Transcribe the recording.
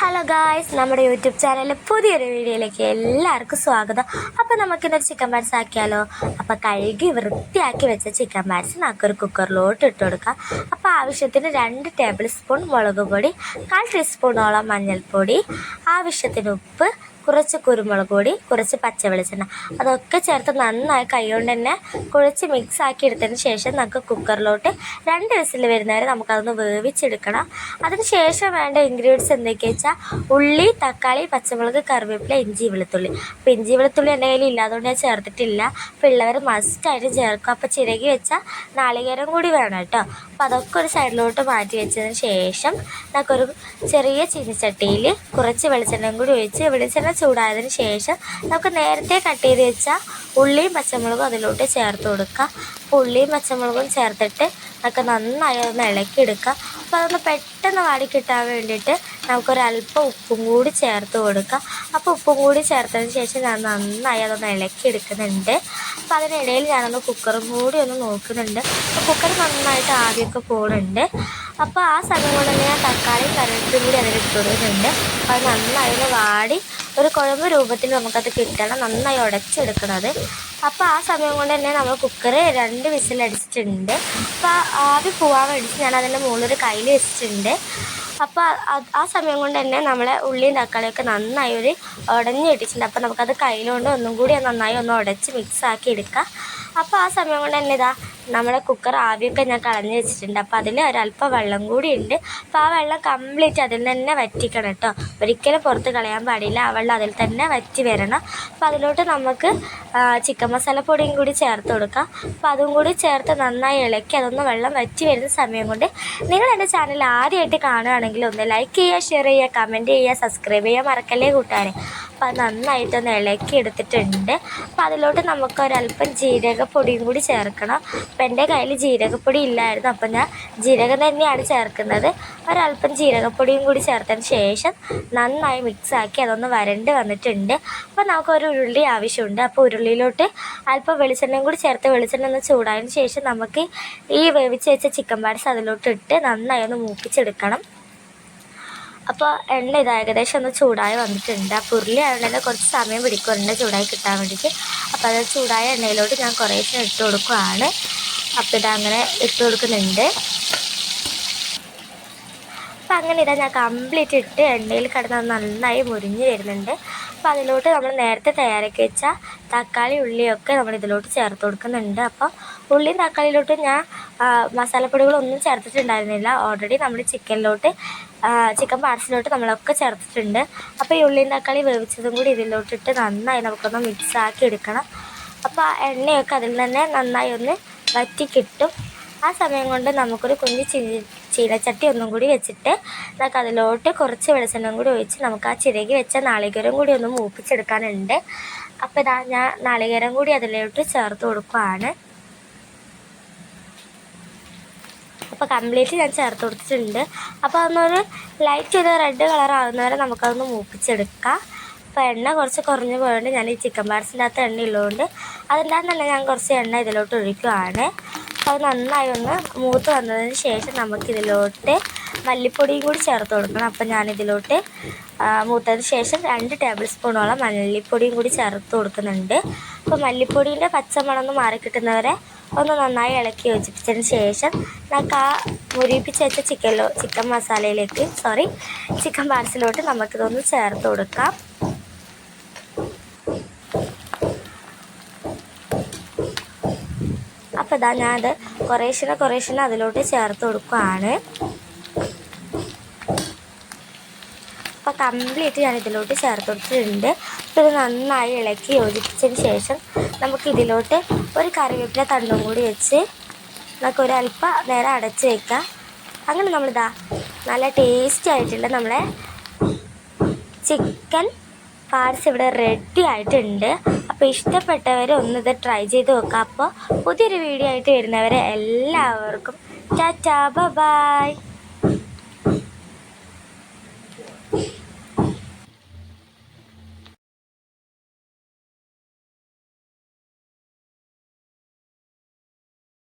Hello guys നമ്മുടെ YouTube ചാനലിലെ പുതിയൊരു വീഡിയോയിലേക്ക് എല്ലാവർക്കും സ്വാഗതം. അപ്പോൾ നമുക്കിന്നൊരു ചിക്കൻ പാൻസ് ആക്കിയാലോ? അപ്പോൾ കഴുകി വൃത്തിയാക്കി വെച്ച ചിക്കൻ പാഡ്സ് നമുക്കൊരു കുക്കറിലോട്ട് ഇട്ട് കൊടുക്കാം. അപ്പോൾ ആവശ്യത്തിന് രണ്ട് ടേബിൾ സ്പൂൺ മുളക് പൊടി കാൽ ടീസ്പൂണോളം മഞ്ഞൾപ്പൊടി ആവശ്യത്തിന് ഉപ്പ് കുറച്ച് കുരുമുളക് പൊടി കുറച്ച് പച്ച വെളിച്ചെണ്ണ അതൊക്കെ ചേർത്ത് നന്നായി കൈകൊണ്ട് തന്നെ കുഴച്ച് മിക്സ് ആക്കി എടുത്തതിന് ശേഷം നമുക്ക് കുക്കറിലോട്ട് രണ്ട് വിസിൽ വരുന്നവരെ നമുക്കതൊന്ന് വേവിച്ചെടുക്കണം. അതിന് ശേഷം വേണ്ട ഇൻഗ്രീഡിയൻസ് എന്തൊക്കെയാ വെച്ചാൽ ഉള്ളി തക്കാളി പച്ചമുളക് കറിവേപ്പില ഇഞ്ചി വെളുത്തുള്ളി. അപ്പോൾ ഇഞ്ചി വെളുത്തുള്ളി എന്റെ കയ്യിൽ ഇല്ലാതുകൊണ്ട് ഞാൻ ചേർത്തിട്ടില്ല. അപ്പോൾ ഉള്ളവർ മസ്റ്റായിട്ട് ചേർക്കും. അപ്പോൾ ചിരകി വെച്ചാൽ നാളികേരം കൂടി വേണം കേട്ടോ. അപ്പോൾ അതൊക്കെ ഒരു സൈഡിലോട്ട് മാറ്റി വെച്ചതിന് ശേഷം നമുക്കൊരു ചെറിയ ചീനിച്ചട്ടിയിൽ കുറച്ച് വെളിച്ചെണ്ണയും കൂടി ഒഴിച്ച് വെളിച്ചെണ്ണ ചൂടായതിന് ശേഷം നമുക്ക് നേരത്തെ കട്ട് ചെയ്ത് വെച്ച ഉള്ളിയും പച്ചമുളകും അതിലോട്ട് ചേർത്ത് കൊടുക്കുക. അപ്പോൾ ഉള്ളിയും പച്ചമുളകും ചേർത്തിട്ട് നമുക്ക് നന്നായി ഒന്ന് ഇളക്കിയെടുക്കുക അപ്പോൾ അതൊന്ന് പെട്ടെന്ന് വാടി കിട്ടാൻ വേണ്ടിയിട്ട് നമുക്കൊരല്പം ഉപ്പും കൂടി ചേർത്ത് കൊടുക്കുക. അപ്പോൾ ഉപ്പും കൂടി ചേർത്തതിന് ശേഷം ഞാൻ നന്നായി അതൊന്ന് ഇളക്കിയെടുക്കുന്നുണ്ട് അപ്പോൾ അതിനിടയിൽ ഞാനൊന്ന് കുക്കറും കൂടി ഒന്ന് നോക്കുന്നുണ്ട്. അപ്പോൾ കുക്കർ നന്നായിട്ട് ആവിയൊക്കെ പോകുന്നുണ്ട് അപ്പോൾ ആ സമയം കൊണ്ട് ഞാൻ തക്കാളി കറിവേപ്പിലും കൂടി അതിലിട്ട് കൊടുക്കുന്നുണ്ട്. അപ്പോൾ അത് നന്നായി ഒന്ന് വാടി ഒരു കുഴമ്പ് രൂപത്തിൽ നമുക്കത് കിട്ടണം. നന്നായി ഉടച്ചെടുക്കണത്. അപ്പോൾ ആ സമയം കൊണ്ട് തന്നെ നമ്മൾ കുക്കർ രണ്ട് വിസിലടിച്ചിട്ടുണ്ട് അപ്പോൾ ആവി പോകാൻ വേണ്ടിയിട്ട് ഞാൻ അതിന്റെ മുകളിലൊരു കയ്യിൽ വെച്ചിട്ടുണ്ട്. അപ്പോൾ ആ സമയം കൊണ്ട് തന്നെ നമ്മളെ ഉള്ളിയും തക്കാളിയൊക്കെ നന്നായി ഒരു ഉടഞ്ഞ് കിട്ടിയിട്ടുണ്ട് അപ്പോൾ നമുക്കത് കയ്യിലുകൊണ്ട് ഒന്നും കൂടി നന്നായി ഒന്ന് ഉടച്ച് മിക്സ് ആക്കി എടുക്കാം. അപ്പോൾ ആ സമയം കൊണ്ട് തന്നെ ഇതാ നമ്മുടെ കുക്കർ ആവിയൊക്കെ ഞാൻ കളഞ്ഞ് വെച്ചിട്ടുണ്ട്. അപ്പോൾ അതിൽ ഒരല്പം വെള്ളം കൂടി ഉണ്ട്. അപ്പോൾ ആ വെള്ളം കംപ്ലീറ്റ് അതിൽ തന്നെ വറ്റിക്കണം കേട്ടോ ഒരിക്കലും പുറത്ത് കളയാൻ പാടില്ല. ആ വെള്ളം അതിൽ തന്നെ വറ്റി വരണം. അപ്പോൾ അതിലോട്ട് നമുക്ക് ചിക്കൻ മസാല പൊടിയും കൂടി ചേർത്ത് കൊടുക്കുക അപ്പോൾ അതും കൂടി ചേർത്ത് നന്നായി ഇളക്കി അതൊന്ന് വെള്ളം വറ്റി വരുന്ന സമയം കൊണ്ട് നിങ്ങൾ എന്റെ ചാനൽ ആദ്യമായിട്ട് കാണുകയാണെങ്കിൽ ഒന്ന് ലൈക്ക് ചെയ്യുക ഷെയർ ചെയ്യുക കമന്റ് ചെയ്യുക സബ്സ്ക്രൈബ് ചെയ്യുക മറക്കല്ലേ കൂട്ടാനേ അപ്പോൾ അത് നന്നായിട്ടൊന്ന് ഇളക്കി എടുത്തിട്ടുണ്ട്. അപ്പോൾ അതിലോട്ട് നമുക്ക് ഒരല്പം ജീരകപ്പൊടിയും കൂടി ചേർക്കണം. അപ്പോൾ എന്റെ കയ്യിൽ ജീരകപ്പൊടി ഇല്ലായിരുന്നു അപ്പം ഞാൻ ജീരകം തന്നെയാണ് ചേർക്കുന്നത്. ഒരല്പം ജീരകപ്പൊടിയും കൂടി ചേർത്തതിന് ശേഷം നന്നായി മിക്സാക്കി അതൊന്ന് വരണ്ട് വന്നിട്ടുണ്ട്. അപ്പോൾ നമുക്കൊരു ഉരുളി ആവശ്യമുണ്ട്. അപ്പോൾ ഉരുളിയിലോട്ട് അല്പം വെളിച്ചെണ്ണയും കൂടി ചേർത്ത് വെളിച്ചെണ്ണ ഒന്ന് ചൂടായതിന് ശേഷം നമുക്ക് ഈ വേവിച്ച് വെച്ച ചിക്കൻ പാഡ്സ് അതിലോട്ട് ഇട്ട് നന്നായി ഒന്ന് മൂപ്പിച്ചെടുക്കണം. അപ്പോൾ എണ്ണ ഇത് ഏകദേശം ഒന്ന് ചൂടായി വന്നിട്ടുണ്ട്. ആ ഉരുളി ആയതുകൊണ്ട് കുറച്ച് സമയം പിടിക്കും എണ്ണ ചൂടായി കിട്ടാൻ വേണ്ടിയിട്ട്. അപ്പോൾ അത് ചൂടായ എണ്ണയിലോട്ട് ഞാൻ കുറേശ്ശെ ഇട്ട് കൊടുക്കുകയാണ് അപ്പോൾ ഇതങ്ങനെ ഇട്ട് കൊടുക്കുന്നുണ്ട്. അങ്ങനെ ഇതാ ഞാൻ കംപ്ലീറ്റ് ഇട്ട് എണ്ണയിൽ കിടന്ന് നന്നായി മുരിഞ്ഞ് വരുന്നുണ്ട്. അപ്പോൾ അതിലോട്ട് നമ്മൾ നേരത്തെ തയ്യാറാക്കി വെച്ച തക്കാളി ഉള്ളിയൊക്കെ നമ്മൾ ഇതിലോട്ട് ചേർത്ത് കൊടുക്കുന്നുണ്ട്. അപ്പോൾ ഉള്ളിയും തക്കാളിയിലോട്ട് ഞാൻ മസാലപ്പൊടികളൊന്നും ചേർത്തിട്ടുണ്ടായിരുന്നില്ല. ഓൾറെഡി നമ്മൾ ചിക്കനിലോട്ട് ചിക്കൻ പാർട്സിലോട്ട് നമ്മളൊക്കെ ചേർത്തിട്ടുണ്ട്. അപ്പോൾ ഈ ഉള്ളിയും തക്കാളി വേവിച്ചതും കൂടി ഇതിലോട്ടിട്ട് നന്നായി നമുക്കൊന്ന് മിക്സ് ആക്കി എടുക്കണം. അപ്പോൾ ആ എണ്ണയൊക്കെ അതിൽ തന്നെ നന്നായി ഒന്ന് വറ്റി കിട്ടും ആ സമയം കൊണ്ട് നമുക്കൊരു കുഞ്ഞ് ചീ ചീനച്ചട്ടി ഒന്നും കൂടി വെച്ചിട്ട് നമുക്ക് അതിലോട്ട് കുറച്ച് വെളിച്ചെണ്ണം കൂടി ഒഴിച്ച് നമുക്ക് ആ ചിരകി വെച്ച നാളികേരം കൂടി ഒന്ന് മൂപ്പിച്ചെടുക്കാനുണ്ട്. അപ്പോൾ ഇതാ ഞാൻ നാളികേരം കൂടി അതിലോട്ട് ചേർത്ത് കൊടുക്കുകയാണ് അപ്പോൾ കംപ്ലീറ്റ് ഞാൻ ചേർത്ത് കൊടുത്തിട്ടുണ്ട്. അപ്പോൾ അതൊന്നൊരു ലൈറ്റ് ഒരു റെഡ് കളർ ആകുന്നവരെ നമുക്കതൊന്ന് മൂപ്പിച്ചെടുക്കാം. അപ്പോൾ എണ്ണ കുറച്ച് കുറഞ്ഞു പോയതുകൊണ്ട് ഞാൻ ഈ ചിക്കൻ പാർസിന്റെ അകത്ത് എണ്ണ ഉള്ളതുകൊണ്ട് അതെല്ലാം തന്നെ ഞാൻ കുറച്ച് എണ്ണ ഇതിലോട്ട് ഒഴിക്കുകയാണ് അത് നന്നായി ഒന്ന് മൂത്ത് വന്നതിന് ശേഷം നമുക്കിതിലോട്ട് മല്ലിപ്പൊടിയും കൂടി ചേർത്ത് കൊടുക്കണം. അപ്പം ഞാനിതിലോട്ട് മൂത്തതിന് ശേഷം രണ്ട് ടേബിൾ സ്പൂണോളം മല്ലിപ്പൊടിയും കൂടി ചേർത്ത് കൊടുക്കുന്നുണ്ട്. അപ്പോൾ മല്ലിപ്പൊടിയുടെ പച്ചമണം ഒന്ന് മാറി കിട്ടുന്നവരെ ഒന്ന് നന്നായി ഇളക്കി യോജിപ്പിച്ചതിന് ശേഷം നമുക്ക് ആ മുരിപ്പിച്ച് വെച്ച ചിക്കനിലോ ചിക്കൻ മസാലയിലേക്ക് സോറി ചിക്കൻ പാർസിലോട്ട് നമുക്കിതൊന്ന് ചേർത്ത് കൊടുക്കാം. അപ്പോൾ ഇതാ ഞാനത് കുറേശ്ശിനെ കുറേശ്ശിനെ അതിലോട്ട് ചേർത്ത് കൊടുക്കുകയാണ് അപ്പോൾ കംപ്ലീറ്റ് ഞാൻ ഇതിലോട്ട് ചേർത്ത് കൊടുത്തിട്ടുണ്ട്. ഇത് നന്നായി ഇളക്കി യോജിപ്പിച്ചതിന് ശേഷം നമുക്ക് ഇതിലോട്ട് ഒരു കറിവേപ്പില തണ്ടും കൂടി വെച്ച് നമുക്ക് ഒരല്പം നേരം അടച്ച് വയ്ക്കാം അങ്ങനെ നമ്മളിതാ നല്ല ടേസ്റ്റി ആയിട്ടുള്ള നമ്മളെ ചിക്കൻ പാർട്സ് ഇവിടെ റെഡി ആയിട്ടുണ്ട്. അപ്പോൾ ഇഷ്ടപ്പെട്ടവർ ഒന്നിത് ട്രൈ ചെയ്ത് നോക്കാം. അപ്പോൾ പുതിയൊരു വീഡിയോ ആയിട്ട് വരുന്നവരെ എല്ലാവർക്കും ടാറ്റാ ബൈ